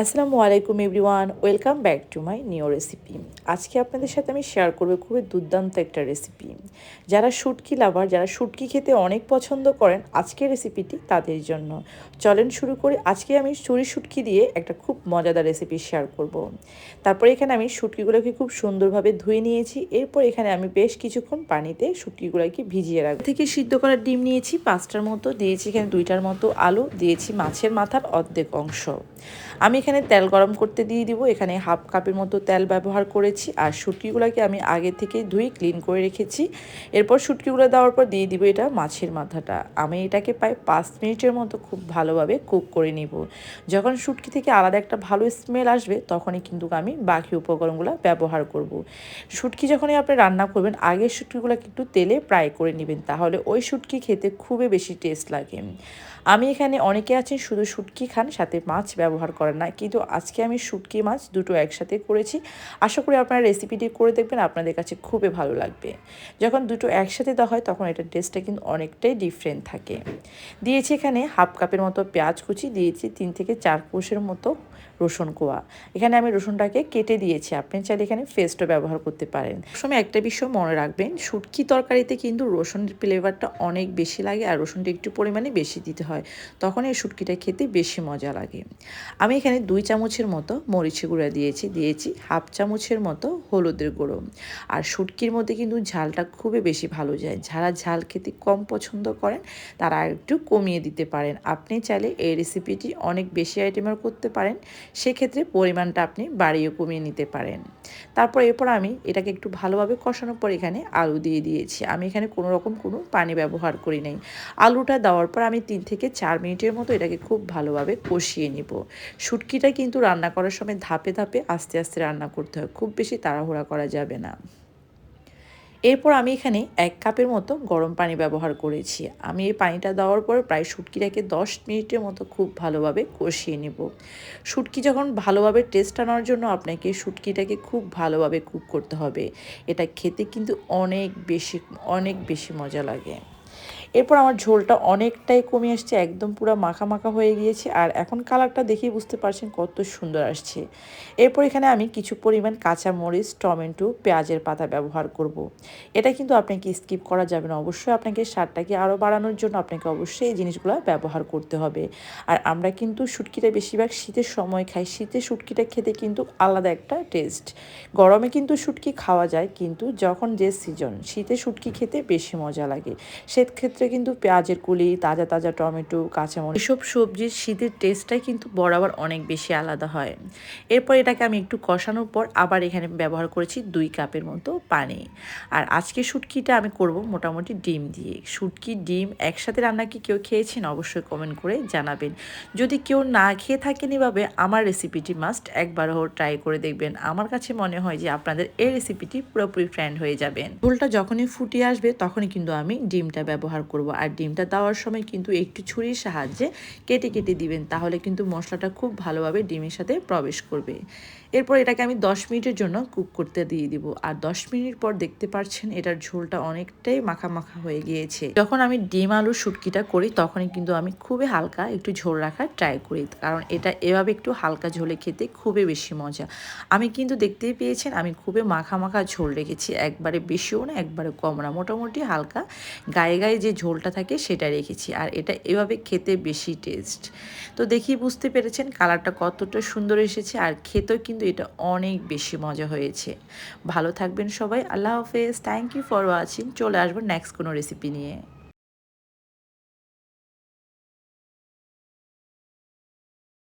আসসালামু আলাইকুম everyone, welcome back to my new recipe. আজকে আপনাদের সাথে আমি শেয়ার করব খুবই দুর্দান্ত একটা রেসিপি। যারা শুটকি লাভার, যারা শুটকি খেতে অনেক পছন্দ করেন, আজকের রেসিপিটি তাদের জন্য। চলেন শুরু করে। আজকে আমি চুরি শুটকি দিয়ে একটা খুব মজাদার রেসিপি শেয়ার করব। তারপর এখানে আমি শুটকিগুলোকে খুব সুন্দরভাবে ধুয়ে নিয়েছি। এরপর এখানে আমি বেশ কিছুক্ষণ পানিতে শুটকিগুলোকে ভিজিয়ে রাখব। থেকে সিদ্ধ করার ডিম নিয়েছি পাঁচটার মতো, দিয়েছি এখানে দুইটার মতো আলু, দিয়েছি মাছের মাথার অর্ধেক অংশ। আমি এখানে তেল গরম করতে দিয়ে দিব। এখানে হাফ কাপের মতো তেল ব্যবহার করেছি। আর শুটকিগুলোকে আমি আগে থেকে ধুই ক্লিন করে রেখেছি। এরপর শুটকিগুলো দেওয়ার পর দিয়ে দিব এটা মাছের মাথাটা। আমি এটাকে প্রায় পাঁচ মিনিটের মতো খুব ভালোভাবে কুক করে নিব। যখন শুটকি থেকে আলাদা একটা ভালো স্মেল আসবে, তখনই কিন্তু আমি বাকি উপকরণগুলো ব্যবহার করব। শুটকি যখনই আপনি রান্না করবেন আগের শুটকিগুলোকে একটু তেলে ফ্রাই করে নেবেন। তাহলে ওই শুটকি খেতে খুবই বেশি টেস্ট লাগে। আমি এখানে অনেকে আছেন শুধু শুটকি খান, সাথে মাছ ব্যবহার করেন না। কিন্তু আজকে আমি শুটকি মাছ দুটো একসাথে করেছি। আশা করি আপনারা রেসিপিটি করে দেখবেন, আপনাদের কাছে খুবই ভালো লাগবে। যখন দুটো একসাথে দেওয়া হয়, তখন এটার টেস্টটা কিন্তু অনেকটাই ডিফারেন্ট থাকে। দিয়েছি এখানে হাফ কাপের মতো পেঁয়াজ কুচি, দিয়েছি তিন থেকে চার কোষের মতো রসুন কোয়া। এখানে আমি রসুনটাকে কেটে দিয়েছি। আপনি চাইলে এখানে ফেস্টও ব্যবহার করতে পারেন। সময় একটা বিষয় মনে রাখবেন, শুটকি তরকারিতে কিন্তু রসুনের ফ্লেভারটা অনেক বেশি লাগে আর রসুনটা একটু পরিমাণে বেশি দিতে হয়। তখন এই শুটকিটা খেতে বেশি মজা লাগে। আমি এখানে দুই চামচের মতো মরিচি গুঁড়া দিয়েছি দিয়েছি হাফ চামচের মতো হলুদের গুঁড়ো। আর শুটকির মধ্যে কিন্তু ঝালটা খুবই বেশি ভালো যায়। যারা ঝাল খেতে কম পছন্দ করেন, তারা একটু কমিয়ে দিতে পারেন। আপনি চাইলে এই রেসিপিটি অনেক বেশি আইটেমের করতে পারেন। সেক্ষেত্রে পরিমাণটা আপনি বাড়িয়ে কমিয়ে নিতে পারেন। তারপর এরপর আমি এটাকে একটু ভালোভাবে কষানোর পর এখানে আলু দিয়ে দিয়েছি। আমি এখানে কোনো রকম কোনো পানি ব্যবহার করি নাই। আলুটা দেওয়ার পর আমি তিন থেকে চার মিনিটের মতো এটাকে খুব ভালোভাবে কষিয়ে নিব। শুটকিটা কিন্তু রান্না করার সময় ধাপে ধাপে আস্তে আস্তে রান্না করতে হয়। খুব বেশি তাড়াহুড়া করা যাবে না। এরপর আমি এখানে এক কাপের মতো গরম পানি ব্যবহার করেছি। আমি এই পানিটা দেওয়ার পর প্রায় শুটকিটাকে দশ মিনিটের মতো খুব ভালোভাবে কষিয়ে নেব। শুটকি যখন ভালোভাবে টেস্ট আনার জন্য আপনাকে শুটকিটাকে খুব ভালোভাবে কুক করতে হবে। এটা খেতে কিন্তু অনেক বেশি অনেক বেশি মজা লাগে। এরপর আমার ঝোলটা অনেকটাই কমে আসছে, একদম পুরো মাখা মাখা হয়ে গিয়েছে আর এখন কালারটা দেখেই বুঝতে পারছেন কত সুন্দর আসছে। এরপর এখানে আমি কিছু পরিমাণ কাঁচা মরিচ টমেটো, পেঁয়াজের পাতা ব্যবহার করব। এটা কিন্তু আপনাকে স্কিপ করা যাবে না, অবশ্যই আপনাকে স্বাদটাকে আরও বাড়ানোর জন্য আপনাকে অবশ্যই এই জিনিসগুলো ব্যবহার করতে হবে। আর আমরা কিন্তু শুটকিটা বেশিরভাগ শীতের সময় খাই শীতে শুটকিটা খেতে কিন্তু আলাদা একটা টেস্ট। গরমে কিন্তু শুটকি খাওয়া যায়, কিন্তু যখন যে সিজন, শীতে শুটকি খেতে বেশি মজা লাগে। সেক্ষেত্রে ক্ষেত্রে কিন্তু পেঁয়াজের কুলি, তাজা তাজা টমেটো, কাঁচামরিচ এসব সবজির শীতের টেস্টটাই কিন্তু বরাবর অনেক বেশি আলাদা হয়। এরপর এটাকে আমি একটু কষানোর পর আবার এখানে ব্যবহার করেছি দুই কাপের মতো পানি। আর আজকে শুটকিটা আমি করব মোটামুটি ডিম দিয়ে। শুটকি, ডিম একসাথে রান্না কি কেউ খেয়েছেন? অবশ্যই কমেন্ট করে জানাবেন। যদি কেউ না খেয়ে থাকেন এভাবে, আমার রেসিপিটি মাস্ট একবার হোক ট্রাই করে দেখবেন। আমার কাছে মনে হয় যে আপনাদের এই রেসিপিটি পুরোপুরি ফ্রেন্ড হয়ে যাবেন। ঝোলটা যখনই ফুটিয়ে আসবে, তখনই কিন্তু আমি ডিমটা ব্যবহার করব আর ডিমটা দেওয়ার সময় কিন্তু একটু ছুরির সাহায্যে কেটে কেটে দিবেন, তাহলে কিন্তু মশলাটা খুব ভালোভাবে ডিমের সাথে প্রবেশ করবে। এরপর এটাকে আমি 10 মিনিটের জন্য কুক করতে দিয়ে দিব। আর 10 মিনিট পর দেখতে পাচ্ছেন এটার ঝোলটা অনেকটাই মাখা মাখা হয়ে গিয়েছে। যখন আমি ডিম আলু শুটকিটা করি, তখনই কিন্তু আমি খুবই হালকা একটু ঝোল রাখার ট্রাই করি, কারণ এটা এভাবে একটু হালকা ঝোলে খেতে খুবই বেশি মজা। আমি কিন্তু দেখতেই পেয়েছেন আমি খুবই মাখা মাখা ঝোল রেখেছি, একবারে বেশিও না, একবারে কম না, মোটামুটি হালকা। গায়ে গায়ে যে ঝোলটা থাকে সেটা রেখেছি। আর এটা এভাবে খেতে বেশি টেস্ট তো দেখি বুঝতে পেরেছেন কালারটা কতটা সুন্দর এসেছে আর খেতেও কিন্তু এটা অনেক বেশি মজা হয়েছে। ভালো থাকবেন সবাই, আল্লাহ হাফেজ। থ্যাংক ইউ ফর ওয়াচিং চলে আসব নেক্সট কোনো রেসিপি নিয়ে।